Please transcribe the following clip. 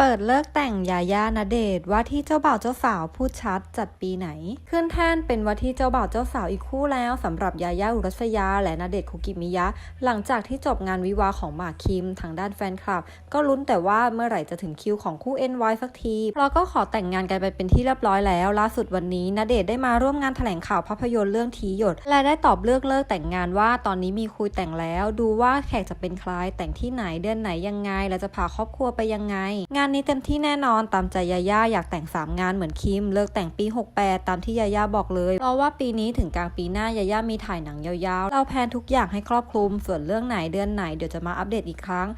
เปิดเลิกแต่งยาย่าณเดชว่าที่เจ้าบ่าวเจ้าสาวพูดชัดจัดปีไหน ขึ้นแท่นเป็นว่าที่เจ้าบ่าวเจ้าสาวอีกคู่แล้วสำหรับยาย่าอุรัสยา และณเดชคุกิมิยะ หลังจากที่จบงานวิวาของหมากคิมทางด้านแฟนคลับ ก็ลุ้นแต่ว่าเมื่อไหร่จะถึงคิวของคู่ NY สักทีเราก็ขอแต่งงานกันไปเป็นที่เรียบร้อยแล้ว ล่าสุดวันนี้ณเดชได้มาร่วมงานแถลงข่าวภาพยนตร์เรื่องทีหยด และได้ตอบเลือกเลิกแต่งงานว่าตอนนี้มีคุยแต่งแล้ว ดูว่าแขกจะเป็นใครแต่งที่ไหนเดือนไหนยังไง และจะพาครอบครัวไปยังไงงานนี้เต็มที่แน่นอนตามใจยาย่าอยากแต่ง 3 งานเหมือนคิม เลิกแต่งปี 68 ตามที่ยาย่าบอกเลยเพราะว่าปีนี้ถึงกลางปีหน้ายาย่ามีถ่ายหนังยาวๆ เราแพนทุกอย่างให้ครอบคลุม ส่วนเรื่องไหนเดือนไหนเดี๋ยวจะมาอัปเดตอีกครั้ง